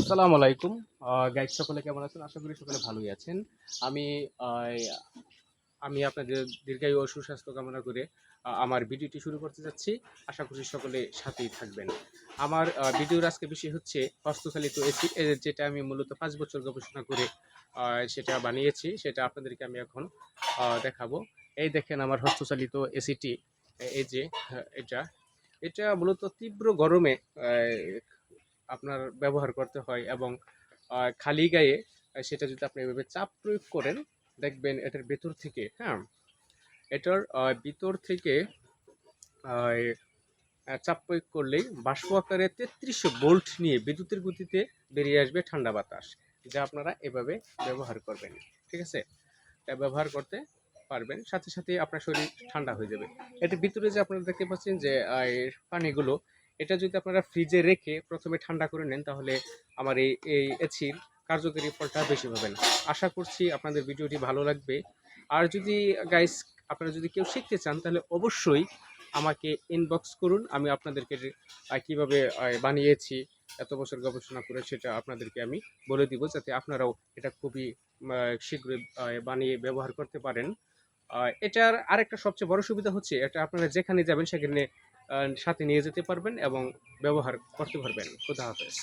আসসালামু আলাইকুম। গাইড সকলে কেমন আছেন? আশা করি সকলে ভালোই আছেন। আমি আমি আপনাদের দীর্ঘায়ু ও সুস্বাস্থ্য কামনা করে আমার ভিডিওটি শুরু করতে যাচ্ছি। আশা করি সকলে সাথেই থাকবেন। আমার ভিডিওর আজকে বিষয় হচ্ছে হস্তচালিত এসি যেটা আমি মূলত পাঁচ বছর গবেষণা করে সেটা বানিয়েছি, সেটা আপনাদেরকে আমি এখন দেখাবো। এই দেখেন আমার হস্তচালিত এসিটি এই যে এটা। এটা মূলত তীব্র গরমে আপনার ব্যবহার করতে হয় এবং খালি গায়ে সেটা যদি আপনি এভাবে চাপ প্রয়োগ করেন, দেখবেন এটার ভেতর থেকে হ্যাঁ এটার ভিতর থেকে চাপ প্রয়োগ করলেই বাষ্প আকারে তেত্রিশশো বোল্ট নিয়ে বিদ্যুতের গতিতে বেরিয়ে আসবে ঠান্ডা বাতাস, যা আপনারা এভাবে ব্যবহার করবেন, ঠিক আছে? এটা ব্যবহার করতে পারবেন, সাথে সাথে আপনার শরীর ঠান্ডা হয়ে যাবে। এটার ভিতরে যে আপনারা দেখতে পাচ্ছেন যে পানিগুলো এটা যদি আপনারা ফ্রিজে রেখে প্রথমে ঠান্ডা করে নেন, তাহলে আমার এই এই এসির কার্যকরী ফলটা বেশি পাবেন আশা করছি আপনাদের ভিডিওটি ভালো লাগবে। আর যদি গাইস আপনারা যদি কেউ শিখতে চান, তাহলে অবশ্যই আমাকে ইনবক্স করুন। আমি আপনাদেরকে কীভাবে বানিয়েছি, এত বছর গবেষণা করে সেটা আপনাদেরকে আমি বলে দিব, যাতে আপনারাও এটা খুবই শীঘ্রই বানিয়ে ব্যবহার করতে পারেন। এটার আরেকটা সবচেয়ে বড় সুবিধা হচ্ছে, এটা আপনারা যেখানে যাবেন, সেখানে সাথে নিয়ে যেতে পারবেন এবং ব্যবহার করতে পারবেন। খুদা হাফেজ।